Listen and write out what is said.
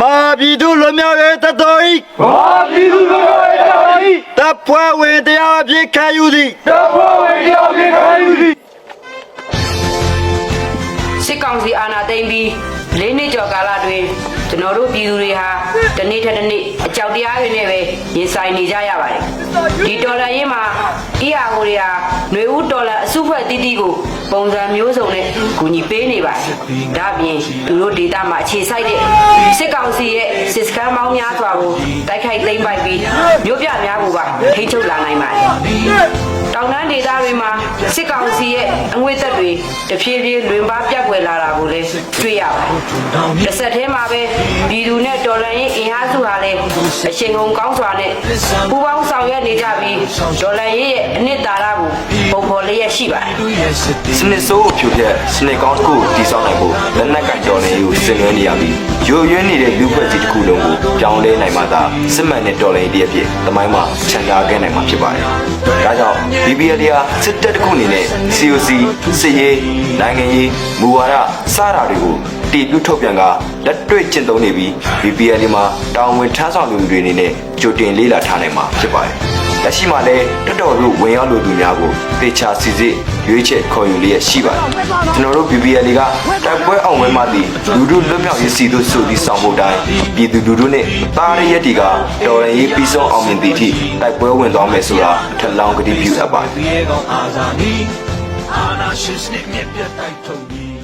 မာပြည်သူလွတ်မြောက်ရေးတတော်ဤဘာပြည်သူတို့ရဲ့တာဝန်ဤတပ်ဖွဲ့ဝင်တရားအဖြစ်ခံယူသည်တပ်ဖွဲ့ဝင်တယောက်ဖြစ်ခံယူသည်စစ်ကောင်စီအာဏာသိမ်းပြီးလေးနှစ်ကျော်ကာလတွင် ကျွန်တော်တို့ပြည်သူတွေဟာတစ်နေ့ထက်တစ်နေ့အကြောက်တရားတွေနဲ့ပဲရင်ဆိုင်နေကြရပါတယ်ဒီတော်လန်ရေးမှာအီယာဟိုတွေဟာຫນွေဦးတော်လန်အစုဖွဲ့တီးတီးကိုပုံစံမျိုးစုံနဲ့ကူညီပေးနေပါတယ်ဒါ့အပြင်သူတို့ဒေတာမှာအခြေစိုက်တဲ့စစ်ကောင်စီရဲ့စစ်စခန်းမောင်းများစွာကိုတိုက်ခိုက်သိမ်းပိုက်ပြီးမြို့ပြများကိုပါထိန်းချုပ်လာနိုင်ပါတယ် တောင်တန်းဒေသတွေမှာစစ်ကောင်စီရဲ့အငွေသက်တွေတဖြည်းဖြည်းလွင်ပါပြတ်ွယ်လာတာကိုလည်းတွေ့ရပါတယ်။တစ်ဆက်တည်းမှာပဲပြည်သူနဲ့တော်လှန်ရေးအင်အားစုဟာလည်းအချိန်ကုန်ကောင်းစွာနဲ့ပူးပေါင်းဆောင်ရွက်နေကြပြီးတော်လှန်ရေးရဲ့အနှစ်သာရကိုပုံဖော် လျက်ရှိပါတယ်။စနစ်ဆိုးကိုဖြိုဖျက်စနစ်ကောင်းတစ်ခုကိုတည်ဆောက်နိုင်ဖို့လက်နက်ကင်တော်နေကိုဆင်နွှဲနေရပြီးရိုရွင်းနေတဲ့လူဖွဲ့ကြီးတစ်ခုလုံးကိုပြောင်းလဲနိုင်မှသာစစ်မှန်တဲ့တော်လှန်ရေးတရက်ဖြစ်တမိုင်းမှာချန်ထားခဲ့နိုင်မှာဖြစ်ပါတယ်။ဒါကြောင့် BBL ဟာစစ်တပ်တစ်ခုအနေနဲ့ COC စစ်ရေးနိုင်ငံရေးမူဝါဒစတာတွေကိုတည်ပြုထုတ်ပြန်ကလက်တွေ့ကျင့်သုံးနေပြီး BBL မှာတာဝန်ထမ်းဆောင်သူတွေအနေနဲ့ကြိုတင်လေးလာထားနိုင်မှာဖြစ်ပါတယ်။ လက်ရှိမှာလည်းတော်တော်တို့ဝင်ရောက်လိုသူများကိုတေချာစီစစ်ရွေးချယ်ခေါ်ယူလျက်ရှိပါတယ်။ကျွန်တော်တို့ BBL ကတိုက်ပွဲအောင်ပွဲမှသည်လူတို့လွတ်မြောက်ရေးစီတို့ဆိုပြီးဆောင်ဖို့တိုင်းပြည်သူလူထုနဲ့သားရရက်တီကတော်ရင်ရေးပြီးဆုံးအောင်မြင်သည့်အထိတိုက်ပွဲဝင်သွားမယ်ဆိုတာထပ်လောင်းကတိပြုအပ်ပါတယ်။ရေကောင်အာဇာနည်အာနာရှင်စနစ်မြက်ပြတ်တိုက်ထုတ်ပြီး